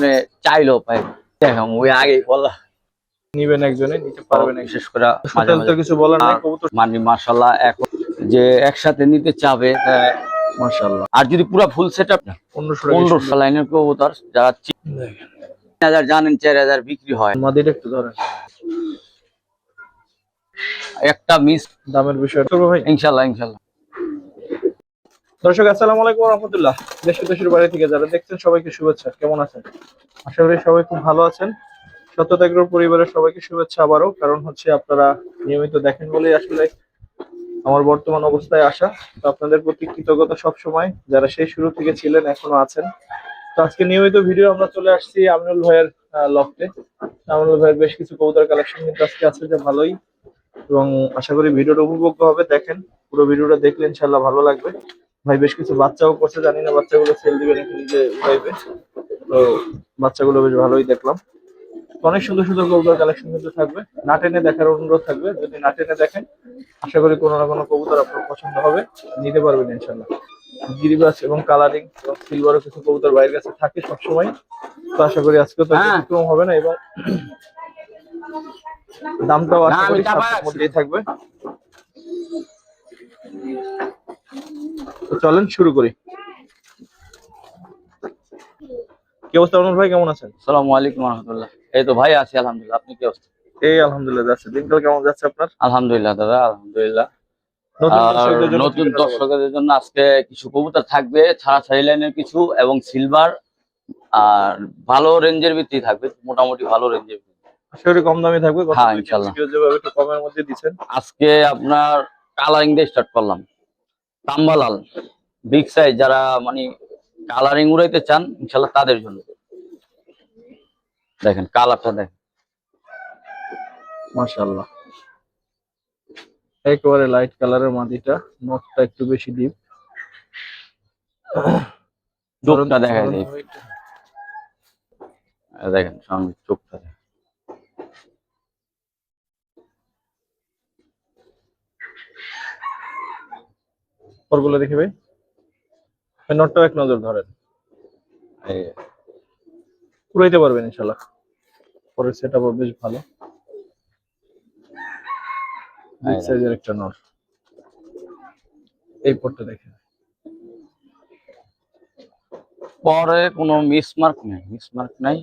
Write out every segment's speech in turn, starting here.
আপনি চাইলেও পাই দেখেন ওই আগেই বলা নিবেন একজনে নিতে পারবেন বিশেষ করে তো কিছু বলার নাই আর- কবুতর মানে এখন যে একসাথে নিতে চাবে মাশাআল্লাহ। আর যদি পুরো ফুল সেট আপ পনেরোশো পনেরোশো লাইনের কবুতর যারা তিন হাজার জানেন চার হাজার বিক্রি হয়। মাদিটা একটু ধরেন। একটা মিস দামের বিষয়। ভাই? ইনশাল্লাহ ইনশাল্লাহ দর্শক, আসসালামু আলাইকুম রহমতুল্লাহ। দেশ দেশের বাড়ি থেকে যারা দেখছেন, সবাইকে শুভেচ্ছা। কেমন আছেন? আশা করি সবাই খুব ভালো আছেন। সত্যতাগ্রহ পরিবারের সবাইকে শুভেচ্ছা আবারও, কারণ হচ্ছে আপনারা নিয়মিত দেখেন বলেই আসলে আমার বর্তমান অবস্থায় আসা। তো আপনাদের প্রতি কৃতজ্ঞতা সবসময়, যারা সেই শুরু থেকে ছিলেন, এখনও আছেন। তো আজকে নিয়মিত ভিডিও আমরা চলে আসছি আমিনুল ভাইয়ের লফটে আমিনুল ভাইয়ের বেশ কিছু কবুতর কালেকশন কিন্তু আজকে আছে যে ভালোই। এবং আশা করি ভিডিওটা উপভোগ্য হবে, দেখেন। পুরো ভিডিওটা দেখলে ইনশাল্লাহ ভালো লাগবে। ভাই বেশ কিছু বাচ্চাও করছে জানি না বাচ্চাগুলো সেল দিবে নাকি নিজে উড়াইবে। তো বাচ্চাগুলো বেশ ভালোই দেখলাম। অনেক সুন্দর সুন্দর কবুতর কালেকশন কিন্তু থাকবে। না টেনে দেখার অনুরোধ থাকবে। যদি না টেনে দেখেন আশা করি কোনো না কোনো কবুতর আপনার পছন্দ হবে। নিতে পারবেন ইনশাল্লাহ গিরিবাস এবং কালারিং এবং সিলভারও কিছু কবুতর বাইরের কাছে থাকে সবসময়। তো আশা করি আজকে তো হ্যাঁ। ব্যতিক্রম হবে না এবং দামটাও আশা করি মধ্যেই থাকবে। তো চলেন শুরু করি। কি অবস্থা অনুর ভাই কেমন আছেন? সালামু আলাইকুম রহমতুল্লাহ। এই তো ভাই আছি আলহামদুলিল্লাহ। আপনি কি অবস্থা? এই আলহামদুলিল্লাহ যাচ্ছে। দিনকাল কেমন যাচ্ছে আপনার? আলহামদুলিল্লাহ দাদা আলহামদুলিল্লাহ। নতুন দর্শকদের জন্য আজকে কিছু কবুতর থাকবে ছাড়া ছাড়ি লাইনের কিছু এবং সিলভার আর ভালো রেঞ্জের ভিত্তি থাকবে মোটামুটি ভালো রেঞ্জের করি কম দামে থাকবে। হ্যাঁ, ইনশাল্লাহ। একটু কমের মধ্যে দিচ্ছেন। আজকে আপনার কালারিং দিয়ে স্টার্ট করলাম। তাম্বালাল বিগ সাইজ যারা মানে কালারিং উড়াইতে চান ইনশাল্লাহ তাদের জন্য। দেখেন কালারটা দেখেন। মাশাআল্লাহ। একেবারে লাইট কালারের মাদিটা নখটা একটু বেশি ডিপ চোখটা দেখা যায় দেখেন সামনে চোখটা পরগুলো দেখি ভাই। নটটাও এক নজর ধরেন। পুরাইতে পারবেন ইনশাল্লাহ পরের সেট আপ বেশ ভালো। সাইজের একটা নট এই পটটা দেখেন। পরে কোনো মিসমার্ক নেই মিসমার্ক নাই।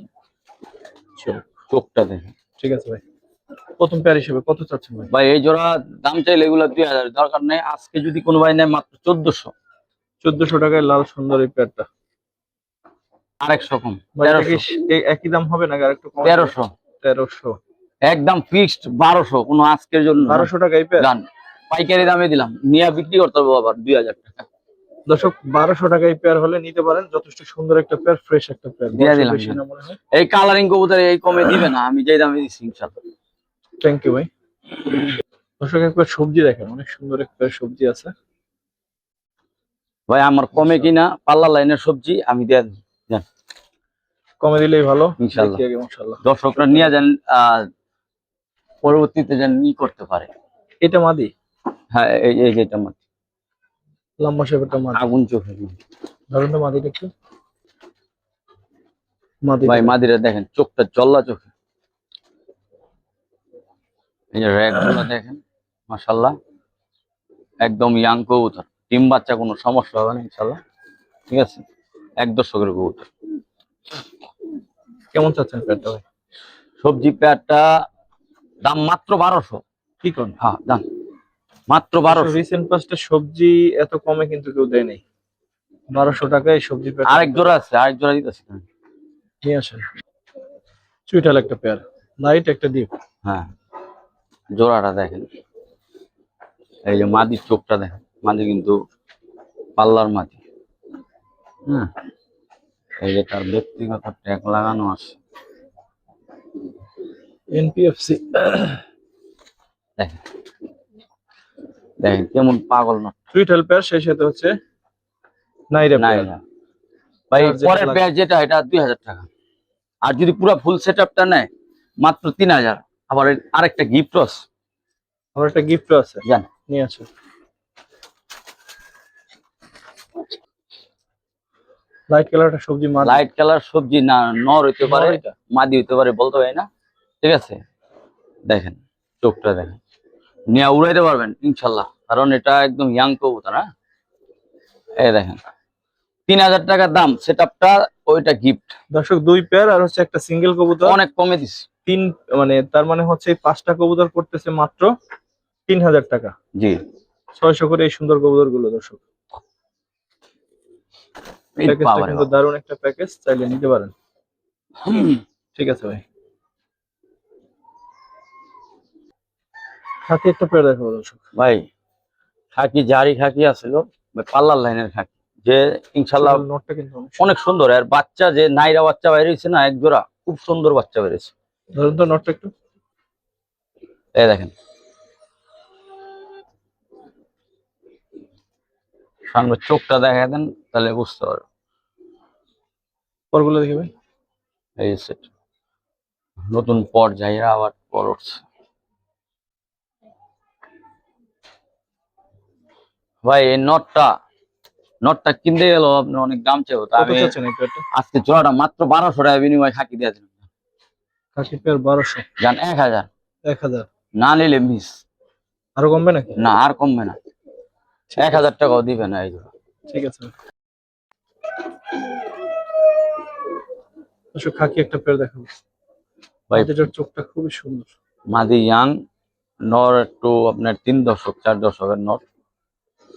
চোখ চোখটা দেখেন। ঠিক আছে ভাই। প্রথম পেয়ার হিসেবে কত চাচ্ছেন ভাই? ভাই এই জোড়া দাম চাইলে এগুলো দুই হাজার। দরকার নেই আজকে যদি কোনো ভাই নেয় মাত্র চোদ্দশো। চোদ্দশো টাকায় লাল সুন্দর এই পেয়ারটা আরেকশো কম। একই দাম হবে আরেকটু তেরোশো। তেরোশো। একদম ফিক্সড বারোশো কোনো আজকের জন্য বারোশো টাকা এই পেয়ার পাইকারি দামে দিলাম। নিয়ে বিক্রি করতে হবে আবার দুই হাজার টাকা। দর্শক বারোশো টাকা এই পেয়ার হলে নিতে পারেন। যথেষ্ট সুন্দর একটা পেয়ার ফ্রেশ একটা পেয়ার দিয়ে দিলাম। না এই কালারিং কবুতর এই কমে দিবে না। আমি যেই দামে দিচ্ছি ইনশাল্লাহ থ্যাংক ইউ ভাই। দর্শক একবার সবজি দেখেন অনেক সুন্দর একটা সবজি আছে। ভাই আমার কমে কিনা পাল্লা লাইনের সবজি আমি দিই। কমে দিলেই ভালো ইনশাল্লাহ। দর্শকরা নিয়ে যান পরবর্তীতে যেন ই করতে পারে। এটা মাদি? হ্যাঁ এই এই যেটা আমার লম্বা শেপেরটা মাদি। আগুন চোখে ধরুন তো মাদিটা একটু। মাদি ভাই মাদিরা দেখেন চোখটা জল্লা চোখে। এই যে র্যাকগুলো দেখেন মাসাল্লাহ একদম ইয়াং কবুতর। ডিম বাচ্চা কোনো সমস্যা হবে না ইনশাল্লাহ ঠিক আছে? এক দশকের কবুতর। কেমন চাচ্ছেন পেয়ারটা ভাই? সবজি পেয়ারটা দাম মাত্র বারোশো। কি কোন হ্যাঁ দাম। মাত্র বারোশো। রিসেন্ট পাঁচটা সবজি এত কমে কিন্তু কেউ দেয় নাই। বারোশো টাকায় সবজি পেয়ার আরেক জোড়া আছে আরেক জোড়া দিতেছি। নিয়ে আসেন। চুইটাল একটা পেয়ার। লাইট একটা ডিপ। হ্যাঁ। জোড়াটা দেখেন। এই যে মাদির চোখটা দেখেন। মাদি কিন্তু পাল্লার মাদি। হ্যাঁ? এই যে তার ব্যক্তিগত ট্যাগ লাগানো আছে। এনপিএফসি। দেখেন। দেখেন কেমন পাগল না চুইটাল পেয়ার সেই সাথে হচ্ছে নাইরা নাই পেয়ার না ভাই পরের পেয়ার যেটা এটা দুই হাজার টাকা। আর যদি পুরো ফুল সেট আপটা নেয় মাত্র তিন হাজার। আবার আরেকটা গিফট আছে। আমার একটা গিফট আছে? জান। নিয়ে আসো। লাইট কালারটা সবজি মাছ লাইট কালার সবজি না নর হইতে পারে মাদি হইতে পারে বলতে পারি না। ঠিক আছে? দেখেন চোখটা দেখেন। নিয়ে উড়াইতে পারবেন ইনশাল্লাহ। কারণ এটা একদম ইয়াং কবুতর হ্যাঁ? এই দেখেন তিন হাজার টাকার দাম সেট আপটা ওইটা গিফট দর্শক দুই পেয়ার আর হচ্ছে একটা সিঙ্গেল কবুতর। অনেক কমে দিছি। তিন মানে তার মানে হচ্ছে পাঁচটা কবুতর করতেছে মাত্র তিন হাজার টাকা। জি। ছয়শো করে এই সুন্দর কবুতরগুলো দর্শক কিন্তু। দারুণ একটা প্যাকেজ চাইলে নিতে পারেন। ঠিক আছে ভাই। হাতে একটা পেয়ার দেখো দর্শক। ভাই খাকি জারি খাকি ওই পাল্লার লাইনের খাকি। যে ইনশাল্লাহ নোটটা কিন্তু অনেক সুন্দর। আর বাচ্চা যে নাইরা বাচ্চা বেরিয়েছে না এক জোড়া খুব সুন্দর বাচ্চা সুন্দর। ধরুন তো নোটটা একটু। এই দেখেন। সামনে চোখটা দেখা দেন তাহলে বুঝতে পারবে পরগুলো দেখি ভাই এই সেট নতুন পর যাইরা আবার পর উঠছে। ভাই এই নটটা নটটা কিনতে গেল আপনি অনেক দাম চাইব। তা আমি আজকে জোড়াটা মাত্র বারোশো টাকা বিনিময় খাকি দিয়ে পেয়ার বারোশো। এক হাজার। এক হাজার। না নিলে মিস আরও কমবে নাকি? না আর কমবে না। এক হাজার টাকাও দিবে না এই ঠিক আছে। খাকি একটা পেয়ার দেখাবো। ভাই এটার চোখটা খুবই সুন্দর। মাদি ইয়াং নর একটু আপনার তিন দশক চার দশকের নট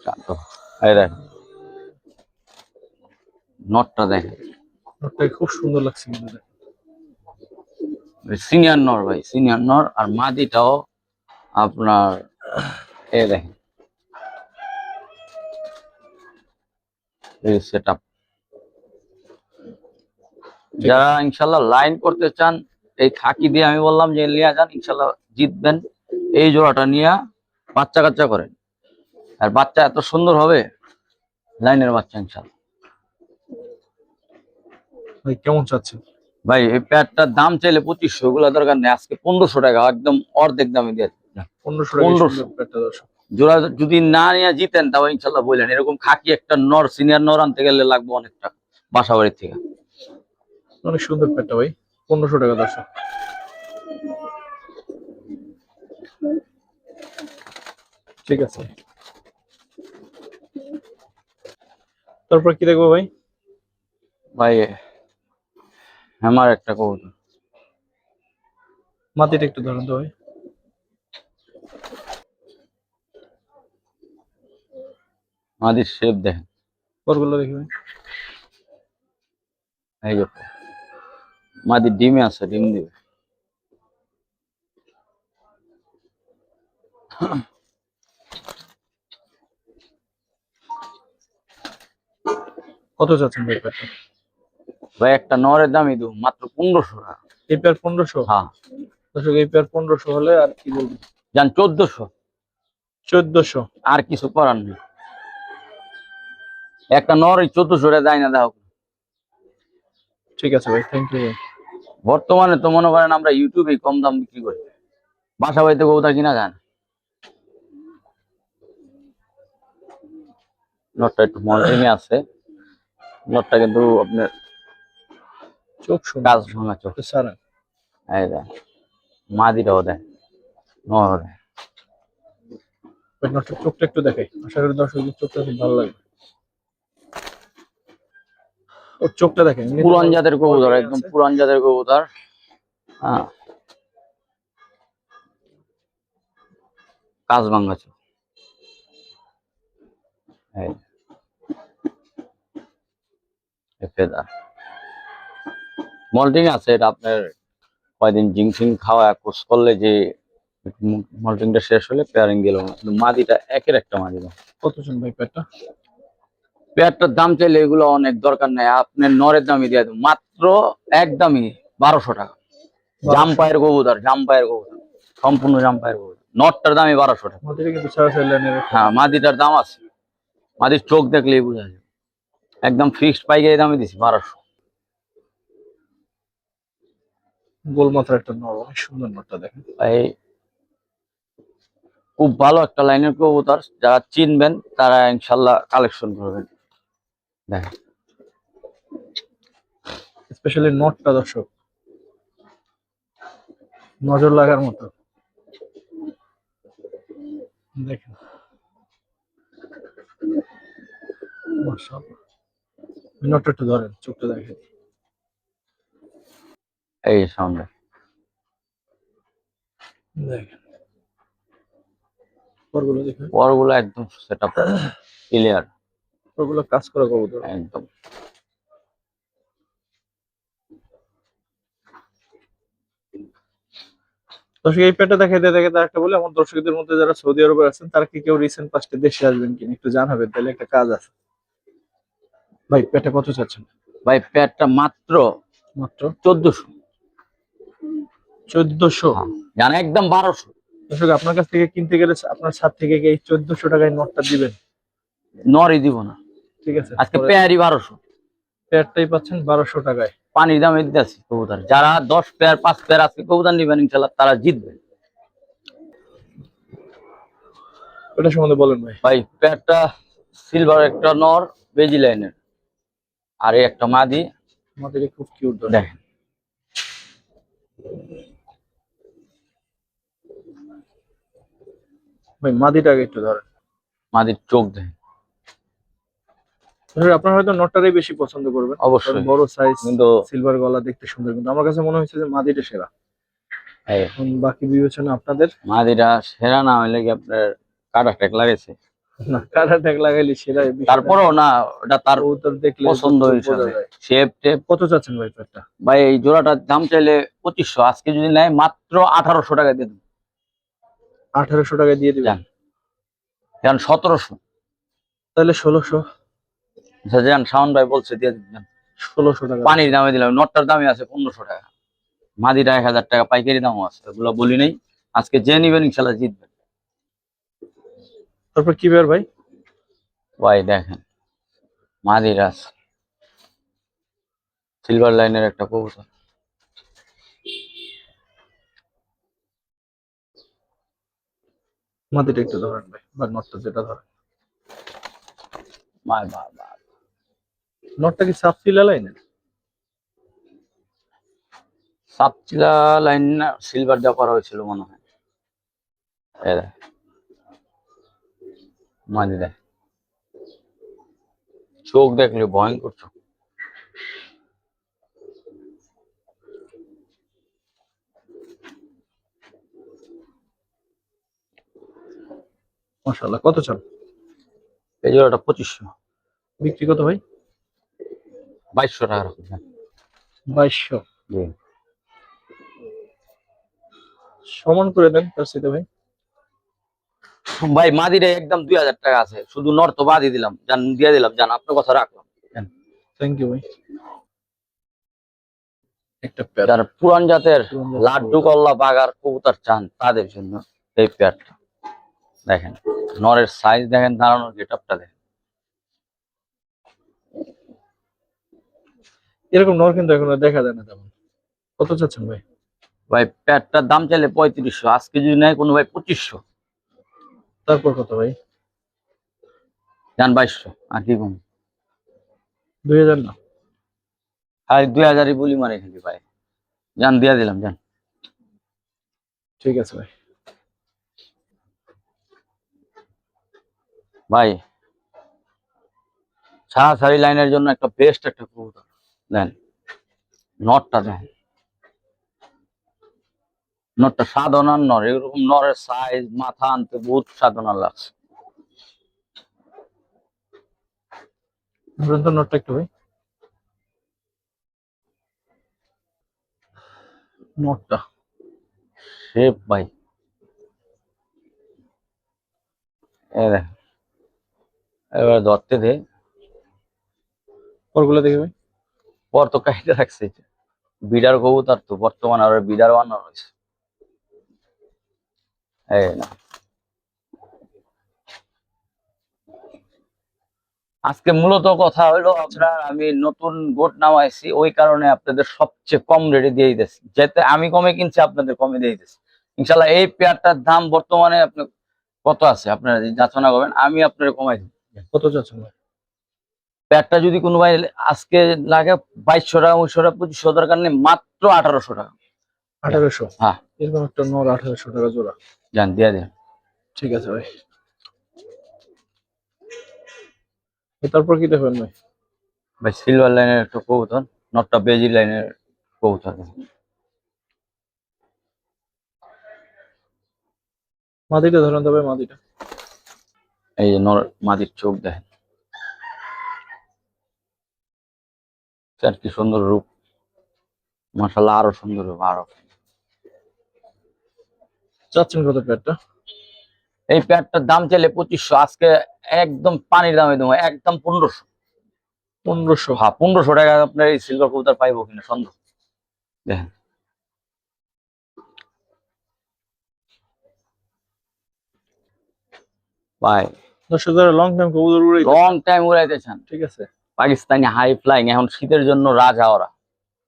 চার দশক। এই দেখেন। নটটা দেখেন। নোটটা খুব সুন্দর লাগছে। সিনিয়র নর ভাই সিনিয়র নর আর মাদিটাও আপনার, এ দেখেন। সেট যারা ইনশাল্লাহ লাইন করতে চান, এই খাকি দিয়ে আমি বললাম যে নিয়ে যান, ইনশাল্লাহ জিতবেন। এই জোড়াটা নিয়ে বাচ্চা কাচ্চা করেন। আর বাচ্চা এত সুন্দর হবে লাইনের বাচ্চা ইনশাল্লাহ। ভাই, কেমন চাচ্ছেন? ভাই এই প্যাডটার দাম চাইলে পঁচিশশো ওগুলো দরকার নেই। আজকে পনেরোশো টাকা একদম অর্ধেক দামে দিয়ে। পনেরোশো টাকা 1500 সুন্দর পেয়ারটা দর্শক। জোড়া যদি না নিয়ে জিতেন তাও ইনশাল্লাহ বললেন এরকম খাকি একটা নর সিনিয়র নর আনতে গেলে লাগবে অনেকটা বাসা বাড়ির থেকে। অনেক সুন্দর পেয়ারটা ভাই পনেরোশো টাকা দর্শক। ঠিক আছে। তারপর কি দেখব ভাই? ভাই আমার একটা কবুতর। মাটিটা একটু ধরুন তো ভাই। আমাদের শেপ দেখেন। পরগুলো দেখি ভাই। এই যে মাদি ডিমে আছে ডিম দিবে। কত চাচ্ছেন ভাই ভাই একটা নরের দামই দেবো মাত্র পনেরোশো টাকা। এই পেয়ার পনেরোশো? হ্যাঁ। দর্শক এই পেয়ার পনেরোশো হলে আর কি বলব? যান চোদ্দশো। চোদ্দশো। আর কিছু করার নেই। একটা নর এই চোদ্দশো দেয় না দেখো। ঠিক আছে ভাই থ্যাংক ইউ বর্তমানে তো মনে করেন আমরা ইউটিউবে কম দাম বিক্রি করি। বাসা বাড়িতে কবুতর কিনা যায় না নটটা একটু মল্টিং আছে। নটটা কিন্তু আপনার চোখ কাজ ভাঙা চোখ। সারা এই দেখ মাদিটাও দেয় নর দেয় নটটার চোখটা একটু দেখাই। আশা করি দর্শকদের চোখটা খুব ভালো লাগবে। ওর চোখটা দেখেন পুরান জাতের কবুতর একদম পুরান জাতের কবুতর। হ্যাঁ। কাজ ভাঙা চোখ। এই ফেদার মল্টিং আছে এটা আপনার কয়দিন জিংসিং খাওয়া কোর্স করলে যে মল্টিংটা শেষ হলে পেয়ারিং গেল কিন্তু মাদিটা একের একটা মাদি কত জন ভাই পেয়ারটা পেয়ারটার দাম চাইলে এগুলো অনেক দরকার নাই। আপনার নরের দামই দিয়ে দেবো। মাত্র একদমই বারোশো টাকা। জাম্পায়ের কবুতর জাম্পায়ের কবুতর। সম্পূর্ণ জাম্পায়ের কবুতর। নটটার দামই বারোশো টাকা। হ্যাঁ মাদিটার দাম আছে। মাদির চোখ দেখলেই বোঝা যায়। একদম ফিক্সড পাইকারি দামে দিছি বারোশো। গোল মাথার একটা নর অনেক সুন্দর নটটা দেখেন। এই খুব ভালো একটা লাইনের কবুতর যারা চিনবেন তারা ইনশাল্লাহ কালেকশন করবেন। দেখেন। স্পেশালি নটটা দর্শক। নজর লাগার মতো। দেখেন। নটটা একটু ধরেন চোখটা দেখেন। এই সামনে। দেখেন। পরগুলো দেখেন। পরগুলো একদম সেট আপ ক্লিয়ার পরগুলো কাজ করা কবুতর। একদম। দর্শক এই একটা বলে আমার দর্শকদের মধ্যে যারা সৌদি আরবে আছেন তারা কি কেউ রিসেন্ট পাঁচটা দেশে আসবেন কিনা একটু জানাবেন? তাহলে একটা কাজ আছে। ভাই প্যাটটা কত চাচ্ছেন? ভাই পেটটা মাত্র মাত্র? চোদ্দশো। চোদ্দশো। জানা একদম বারোশো। দর্শক আপনার কাছ থেকে কিনতে গেলে আপনার সাত থেকে এই চোদ্দশো টাকায় নোটটা দিবেন। নরই দিব না। ঠিক আছে আজকে পেয়ারই বারোশো। প্যাটটাই পাচ্ছেন বারোশো টাকায়। পানির দামে দিতেছি কবুতর। যারা দশ পেয়ার পাঁচ পেয়ার আজকে কবুতর নিবেন ইনশাল্লাহ তারা জিতবে ওটা সম্বন্ধে বলেন ভাই। ভাই পেয়ারটা সিলভার একটা নর বেজি লাইনের। আর এই একটা মাদি। আমাদের খুব কিউট দেখেন। ভাই মাদিটাকে একটু ধরেন। মাদির চোখ দেখেন দর্শক, আপনারা হয়তো নটটারই বেশি পছন্দ করবেন। অবশ্যই। বড় সাইজ কিন্তু সিলভার গলা দেখতে সুন্দর কিন্তু আমার কাছে মনে হয়েছে যে মাদিটা সেরা। এখন বাকি বিবেচনা আপনাদের। মাদিরা সেরা না হইলে কি আপনার কাটা ট্যাক লাগাইছে না কাটা ট্যাগ লাগাইলে সেরা তারপরেও না ওটা তার কবুতর দেখলে পছন্দ বোঝা হিসাবে শেপ টেপ কত চাচ্ছেন ভাই ভাই এই জোড়াটার দাম চাইলে পঁচিশশো আজকে যদি নেয় মাত্র আঠারোশো টাকা দিয়ে দেবো। আঠারোশো টাকা দিয়ে দিবেন। যান। সতেরোশো। তাহলে ষোলোশো। যান শাওন ভাই বলছে দিয়ে দিন ষোলোশো টাকা। পানির দামে দিলাম নটটার দামে আছে পনেরোশো টাকা। মাদিটা এক হাজার টাকা পাইকারি দামও আছে ওগুলো বলি নেই। আজকে যে নিবেন ইনশাল্লাহ জিতবেন। তারপর কি বের ভাই? ভাই দেখেন মাদিরাস সিলভার লাইনের একটা কবুতর। মাদিটা একটু ধরেন ভাই বা নটটা যেটা ধরেন। নটটা কি লাইনের? সাপচিলা লাইন না সিলভার দেওয়া করা হয়েছিল মনে হয়। মাদি দেখ। চোখ দেখলে ভয়ঙ্কর চোখ। মাশাআল্লাহ কত চান? এই জোড়াটা পঁচিশশো। বিক্রি কত ভাই? বাইশশো টাকা রাখুন বাইশশো। সমান করে দেন তার সাথে ভাই। ভাই মাদিরে একদম দুই হাজার টাকা আছে। শুধু নর তো বাদই দিলাম। জান দিয়ে দিলাম। জান আপনার কথা রাখলাম। থ্যাংক ইউ ভাই। একটা যারা পুরান জাতের লাড্ডু কল্লা বাগার কবুতর চান তাদের জন্য এই পেয়ারটা দেখেন নরের সাইজ দেখেন দাঁড়ানোর গেট আপটা দেখেন। এরকম নর কিন্তু এখন দেখা যায় না তেমন। কত চাচ্ছেন ভাই? ভাই প্যাডটার দাম চাইলে পঁয়ত্রিশশো আজকে যদি নেয় কোনো ভাই পঁচিশশো। তারপর কত ভাই? যান বাইশশো আর কি কম? দুই হাজার না? আর দুই হাজারই বলি মারে খালি ভাই? যান দিয়ে দিলাম যান। ঠিক আছে ভাই। ভাই ছাড়াছাড়ি লাইনের জন্য একটা বেস্ট একটা কবুতর। দেন নটটা দেন। নটটা সাধনার নর এরকম নরের সাইজ মাথা আনতে বহুত সাধনা লাগছে। নটটা একটু ভাই। নটটা। শেপ ভাই। এ দেখ এবার ধরতে দে। পরগুলো পর তো কাহিটা রাখছে। বিডার কবুতর তো বর্তমানে আর বিডার বানানো রয়েছে এই না। আজকে মূলত কথা হলো আপনার আমি নতুন গোট নামাইছি ওই কারণে আপনাদের সবচেয়ে কম রেটে দিয়ে দিতেছি। যেতে আমি কমে কিনছি আপনাদের কমে দিয়ে দিতেছি। ইনশাল্লাহ এই পেয়ারটার দাম বর্তমানে আপনি কত আছে? আপনারা যাচনা করবেন আমি আপনার কমাই দিই কত চাচ্ছেন ভাই? যদি কোনো ভাই আজকে লাগে বাইশশো টাকা উনিশশো টাকা পঁচিশশো দরকার নেই মাত্র আঠারোশো টাকা। আঠারোশো? হ্যাঁ। এরকম একটা নর আঠারোশো টাকা জোড়া। যান দিয়ে দেন। ঠিক আছে ভাই। তারপর কি দেখবেন ভাই? ভাই সিলভার লাইনের একটা কবুতর নটটা বেজি লাইনের কবুতর। মাদিটা ধরেন তবে মাদিটা। এই যে নর মাদির চোখ দেখেন। স্যার কি সুন্দর রূপ। মাসাল্লাহ আরও সুন্দর রূপ আরও। চাচ্ছেন কত প্যাডটা? এই প্যাডটার দাম চাইলে পঁচিশশো আজকে একদম পানির দামে দেবো একদম পনেরোশো। পনেরোশো। হ্যাঁ পনেরোশো টাকা আপনার এই সিলভার কবুতর পাইবো কিনা সন্দেহ। দেখেন। ভাই দর্শক যারা লং টাইম কবুতর উড়ে লং টাইম উড়াইতেছেন ঠিক আছে। পাকিস্তানি হাই ফ্লাইং এখন শীতের জন্য রাজা ওরা।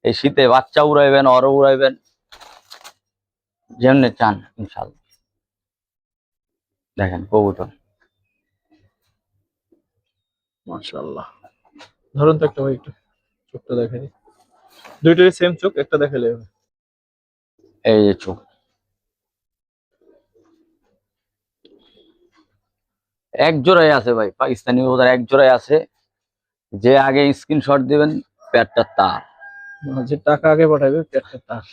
এই শীতে বাচ্চা উড়াইবেন ওরা উড়াইবেন। যেমনি চান ইনশাল্লাহ দেখেন কবুতর। মাশাআল্লাহ। ধরুন তো একটা ভাই একটু চোখটা দেখাই। দিই দুইটারই সেম চোখ একটা দেখালে হবে। এই যে চোখ। এক জোড়াই আছে ভাই পাকিস্তানি কবুতর এক জোড়াই আছে। যে আগে স্ক্রিনশট দিবেন প্যাডটা তার। যে টাকা আগে পাঠাবে প্যাডটা তার।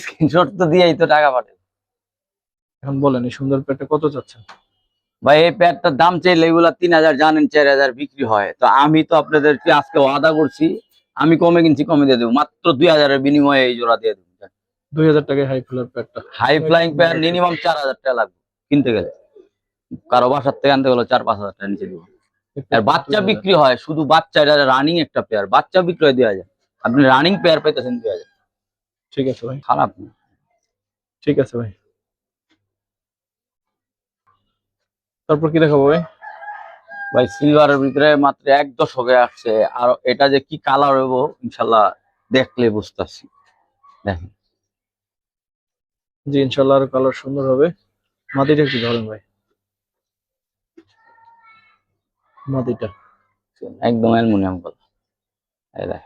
স্ক্রিনশট তো দিয়েই তো টাকা পাঠাবে। এখন বলেন এই সুন্দর প্যাডটা কত চাচ্ছেন? ভাই এই প্যাডটার দাম চাইলে এগুলা তিন হাজার জানেন চার হাজার বিক্রি হয়। তো আমি তো আপনাদেরকে আজকে ওয়াদা করছি আমি কমে কিনছি কমে দিয়ে দেবো। মাত্র দুই হাজারের বিনিময়ে এই জোড়া দিয়ে দেবো। দুই হাজার টাকায় হাই ফ্লার প্যাডটা হাই ফ্লাইং প্যাড মিনিমাম চার হাজার টাকা লাগবে কিনতে গেলে। কারও বাসার থেকে আনতে গেলে চার পাঁচ হাজার টাকা নিচে দিব। আর বাচ্চা বিক্রি হয় শুধু বাচ্চা এটা রানিং একটা পেয়ার বাচ্চা বিক্রি হয় দুই হাজার। আপনি রানিং পেয়ার পাইতেছেন দুই হাজার। ঠিক আছে ভাই। খারাপ না। ঠিক আছে ভাই। তারপর কি দেখাবো ভাই? ভাই সিলভারের ভিতরে মাত্র এক দশকে আসছে। আর এটা যে কি কালার হইব ইনশাল্লাহ দেখলে বুঝতেছি। দেখেন। জি ইনশাল্লাহ আরও কালার সুন্দর হবে। মাটিটা একটু ধরেন ভাই। মাদিটা একদম অ্যালুমিনিয়াম কলা। এই দেখ।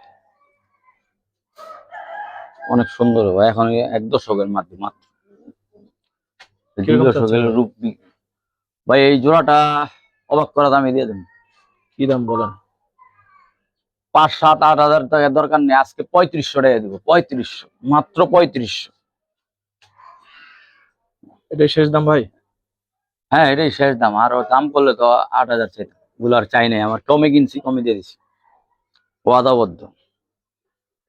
অনেক সুন্দর হবে এখন এক দশকের মাত্র। মাত্র দশকের রূপ ভাই এই জোড়াটা অবাক করা দামে দিয়ে দেন। কি দাম বলেন? পাঁচ সাত আট হাজার টাকার দরকার নেই। আজকে পঁয়ত্রিশশো টাকা দিব। পঁয়ত্রিশশো। মাত্র পঁয়ত্রিশশো। এটাই শেষ দাম ভাই? হ্যাঁ এটাই শেষ দাম। আর দাম করলে তো আট হাজার চাই গুলো আর চাই নাই আমার কমে কিনছি কমে দিয়ে দিছি। ওয়াদাবদ্ধ।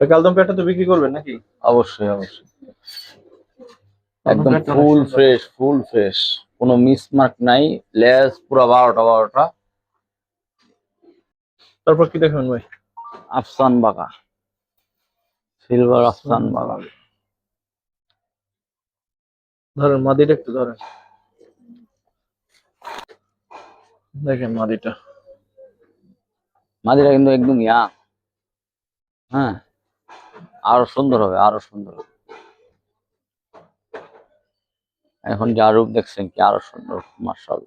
কালদম প্যাডটা তো বিক্রি করবেন নাকি? অবশ্যই অবশ্যই। একদম ফুল ফ্রেশ ফুল ফ্রেশ কোনো মিসমার্ক নাই লেস পুরো বারোটা বারোটা। তারপর কি দেখবেন ভাই? আফসান বাঁকা সিলভার আফসান বাঁকা ধরেন মাদিটা একটু ধরেন। দেখেন মাদিটা। মাদিরা কিন্তু একদম ইয়া। হ্যাঁ আরও সুন্দর হবে আরও সুন্দর হবে। এখন যা রূপ দেখছেন কি আরও সুন্দর মার্শাল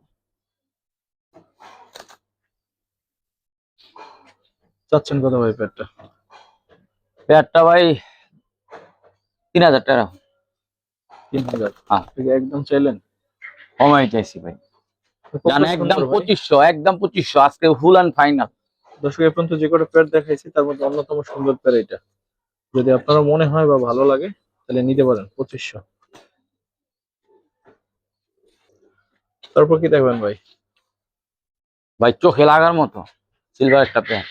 চাচ্ছেন কত ভাই প্যাডটা পেয়ারটা ভাই তিন হাজার টাকা। তিন হাজার। হ্যাঁ। ঠিক একদম চাইলেন? কমাই চাইছি ভাই। জান একদম। পঁচিশশো একদম পঁচিশশো আজকে ফুল অ্যান্ড ফাইনাল দর্শক এ পর্যন্ত যে কটা প্যাড দেখাইছি তার মধ্যে অন্যতম সুন্দর প্যাড এটা যদি আপনারা মনে হয় বা ভালো লাগে তাহলে নিতে পারেন পঁচিশশো। তারপর কি দেখবেন ভাই? ভাই চোখে লাগার মতো সিলভার একটা পেয়ার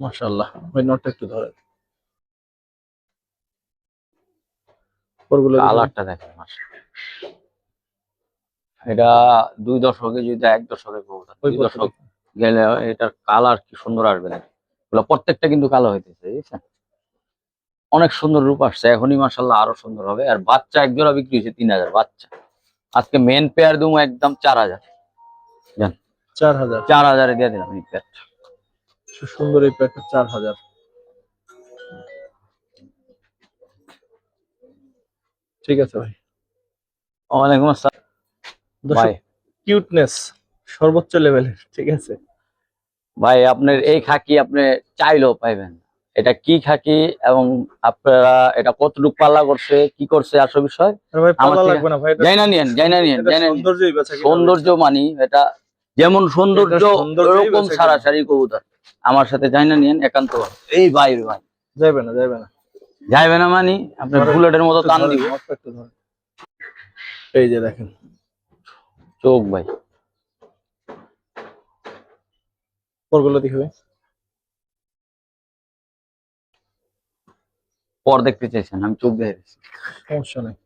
মাশাআল্লাহ ভাই নটটা একটু ধরেন। দেখুন। কালারটা দেখেন। এটা দুই দশকে যদি এক দশকে দুই দশক গেলে এটার কালার কি সুন্দর আসবে দেখেন। এগুলো প্রত্যেকটা কিন্তু কালো হইতেছে অনেক সুন্দর রূপ আসছে এখনই মাসাল্লাহ আরও সুন্দর হবে। আর বাচ্চা এক জোড়া বিক্রি হয়েছে তিন হাজার বাচ্চা। আজকে মেন পেয়ার দেবো একদম চার হাজার। চার হাজার। চার হাজারে দিয়ে দিলাম এই পেয়ারটা সুন্দর এই প্যাডটা চার হাজার। ঠিক আছে ভাই। ওয়ালাইকুম আসসালাম। ভাই। কিউটনেস সর্বোচ্চ লেভেলের ঠিক আছে? ভাই আপনার এই খাকি আপনি চাইলেও পাইবেন। এটা কি খাকি এবং আপনারা এটা কতটুকু পাল্লা করছে কি করছে আসল বিষয়? জানা নিয়েন জানা নিয়েন সৌন্দর্য মানি এটা যেমন সৌন্দর্য ওরকম সারাসারি কবুতর। আমার সাথে জানা নিয়েন একান্ত। এই ভাই ভাই। যাবে না যাবে না। যাইবে না মানি আপনার বুলেটের মতো টান দিব। এই যে দেখেন। চোখ ভাই। পরগুলো দেখবে পর দেখতে চাইছেন আমি চোখ দেখে। সমস্যা নেই।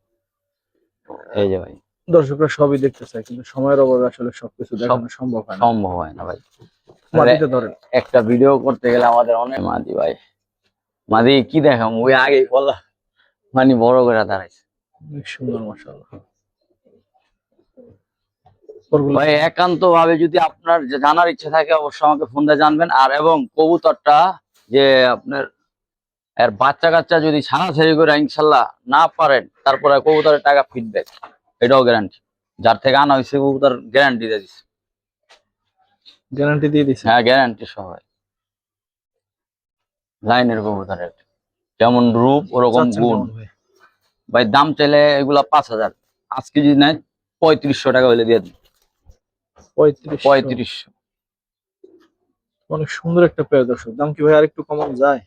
এই যে ভাই। দর্শকরা সবই দেখতে চায় কিন্তু সময়ের অভাবে আসলে সবকিছু দেখানো সম্ভব হয় না। সম্ভব হয় না ভাই। মাটিতে ধরেন। একটা ভিডিও করতে গেলে আমাদের অনেক মাদি ভাই। মাদি কি দেখাম? ওই আগে বলা মানে বড় করে দাঁড়াইছে। অনেক সুন্দর মাশাআল্লাহ। পরগুলো ভাই একান্ত ভাবে যদি আপনার জানার ইচ্ছে থাকে অবশ্যই আমাকে ফোন দিয়ে জানবেন। আর এবং কবুতরটা যে আপনার এর বাচ্চা কাচ্চা যদি ছাড়াছাড়ি করে ইনশাল্লাহ না পারেন তারপরে কবুতরের টাকা ফিডব্যাক এটাও গ্যারান্টি যার থেকে আনা হয়েছে কবুতর গ্যারান্টি দিয়ে দিচ্ছে গ্যারান্টি দিয়ে দিছে? হ্যাঁ গ্যারান্টি সহ। লাইনের কবুতরের যেমন রূপ ওরকম গুণ। ভাই? দাম চাইলে এগুলা পাঁচ হাজার। আজকে যদি নেয় পঁয়ত্রিশশো টাকা হলে দিয়ে দিন পঁয়ত্রিশ পঁয়ত্রিশশো। অনেক সুন্দর একটা পেয়ার দর্শক। দাম কি ভাই আর একটু কমানো যায়?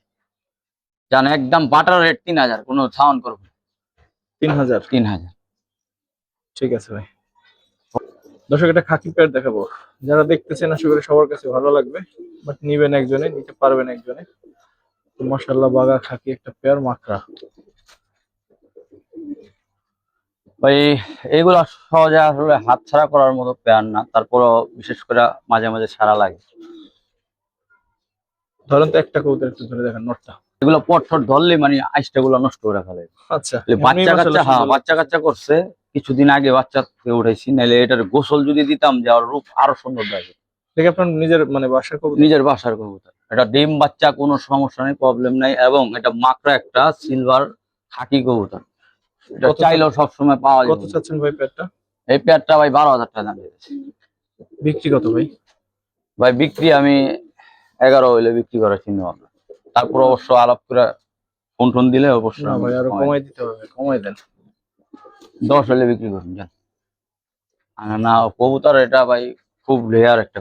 জান একদম বাটার রেট তিন হাজার কোনো সাউন্ড করব তিন হাজার? তিন হাজার। ঠিক আছে ভাই। দর্শক একটা খাকি পেয়ার দেখাবো। যারা দেখতেছেন আশা করি সবার কাছে ভালো লাগবে। বাট নিবেন একজনে নিতে পারবেন একজনে। তো মাশাআল্লাহ বাগা খাকি একটা পেয়ার মাকড়া ভাই এইগুলা সহজে আসলে হাত ছাড়া করার মতো পেয়ার না তারপরও বিশেষ করে মাঝে মাঝে ছাড়া লাগে। ধরেন তো একটা কবুতর একটু ধরে দেখেন নটটা। এগুলো পট ফট ধরলে মানে আইসটা গুলো নষ্ট করে ফেলে। আচ্ছা বাচ্চা কাচ্চা হ্যাঁ বাচ্চা কাচ্চা করছে কিছুদিন আগে বাচ্চা থেকে উঠাইছি নাহলে এটার গোসল যদি দিতাম যে ওর রূপ আরও সুন্দর লাগে দেখে আপনার নিজের মানে বাসার কবুতর? নিজের বাসার কবুতর। এটা ডিম বাচ্চা কোনো সমস্যা নেই প্রবলেম নাই এবং এটা মাকড়া একটা সিলভার খাকি কবুতর। এটা কত- চাইলেও সবসময় পাওয়া কত যাবে চাচ্ছেন ভাই পেয়ারটা এই পেয়ারটা ভাই বারো হাজার টাকা দাম বিক্রি কত ভাই? ভাই বিক্রি আমি এগারো হইলে বিক্রি করার চিন্তা ভাবনা তারপর অবশ্য আলাপ করে ফোন টোন দিলে আমি ভাই আরও কমাই- দিতে হবে কমাই দেন। দশ হলে বিক্রি করুন আর না কবুতর এটা ভাই খুব রেয়ার একটা।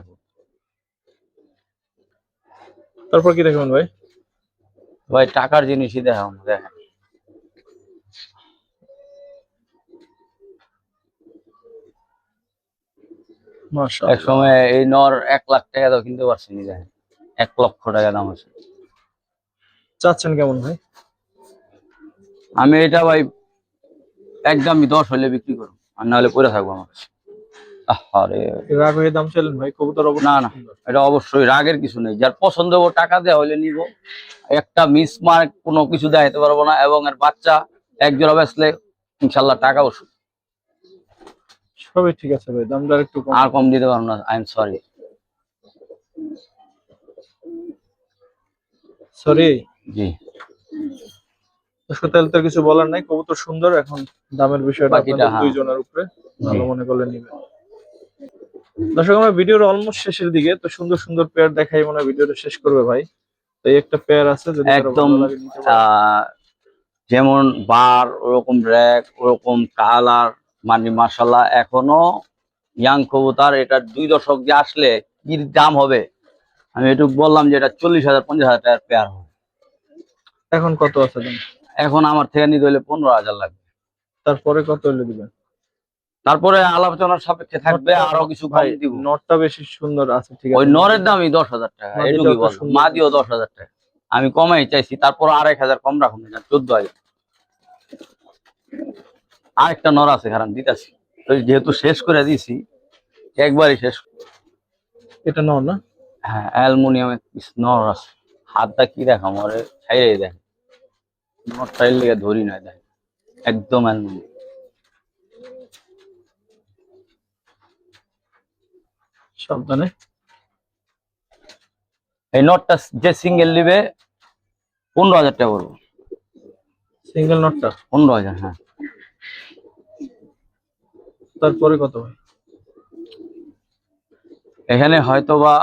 তারপর কি দেখবেন ভাই? ভাই টাকার জিনিসই দেখাম দেখেন। এক সময় এই নর এক লাখ টাকা দাও কিনতে পারছি নি দেখেন। এক লক্ষ টাকা দাম আছে। চাচ্ছেন কেমন ভাই? আমি এটা ভাই একদমই দশ হলে বিক্রি করব আর না হলে পরে থাকব আমার কাছে। আরে রাগ হয়ে দাম চাইলেন ভাই কবুতর না, না। এটা অবশ্যই রাগের কিছু নেই। যার পছন্দ হব টাকা দেওয়া নিব। একটা মিস মার্ক কোনো কিছু দেখাতে পারব না এবং এর বাচ্চা এক জোড়া ইনশাল্লাহ টাকা ওষুধ। সবই ঠিক আছে ভাই দামটা একটু আর কম দিতে পারব না আই এম সরি সরি জি তাহলে তো কিছু বলার নাই কবুতর সুন্দর এখন দামের বিষয়টা হ্যাঁ। দুইজনের উপরে ভালো মনে করলে নিবেন। দর্শক আমরা ভিডিওর অলমোস্ট শেষের দিকে তো সুন্দর সুন্দর পেয়ার দেখাই মনে ভিডিওটা শেষ করবে ভাই। তো এই একটা পেয়ার আছে যদি একদম যেমন বার ওরকম র্যাক ওরকম কালার মানে মাসাল্লাহ এখনও ইয়াং কবুতার এটার দুই দশক যে আসলে কি দাম হবে? আমি এটুকু বললাম যে এটা চল্লিশ হাজার পঞ্চাশ হাজার টাকার পেয়ার হবে। এখন কত আছে এখন আমার থেকে নিতে হলে পনেরো হাজার লাগবে। তারপরে কত হলে দিবেন? তারপরে আলোচনার সাপেক্ষে থাকবে আরও কিছু ভাই দিব। নটটা বেশি সুন্দর আছে ঠিক ওই নরের দামই দশ হাজার টাকা এটুকুই বল। মাদিও দশ হাজার টাকা। আমি কমাই চাইছি তারপর আর এক হাজার কম রাখুন না চোদ্দ হাজার। আরেকটা নর আছে কারণ দিতাছি। যেহেতু শেষ করে দিছি একবারই শেষ। এটা নাও না? হ্যাঁ অ্যালুমিনিয়ামের পিস নর আছে। হাতটা কি দেখাম ওরে ছাইড়ে দেখ নরটা এর লেগে ধরি না দেখ একদম অ্যালুমিনিয়াম। সাবধানে। এই নটটা যে সিঙ্গেল নিবে পনেরো হাজার টাকা পড়ব সিঙ্গেল নটটা পনেরো হাজার হ্যাঁ। তারপরে কত এখানে হয়তোবা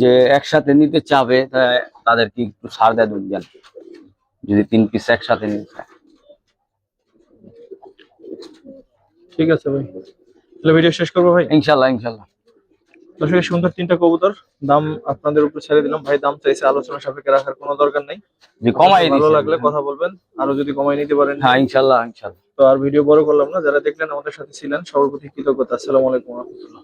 যে একসাথে নিতে চাবে তাদেরকে একটু ছাড় দেয় দেন যদি তিন পিস একসাথে নিতে চায়। ঠিক আছে ভাই। তাহলে ভিডিও শেষ করব ভাই? ইনশাল্লাহ ইনশাল্লাহ। দর্শক সুন্দর তিনটা কবুতর দাম আপনাদের উপর ছেড়ে দিলাম। ভাই দাম চাইছে আলোচনা সাপেক্ষে রাখার কোনো দরকার নেই। কমাই ভালো লাগলে কথা বলবেন আরও যদি কমাই নিতে পারেন। হ্যাঁ ইনশাল্লাহ ইনশাল্লাহ। তো আর ভিডিও বড় করলাম না যারা দেখলেন আমাদের সাথে ছিলেন সবার প্রতি কৃতজ্ঞতা। আসসালামু আলাইকুম রহমতুল্লাহ।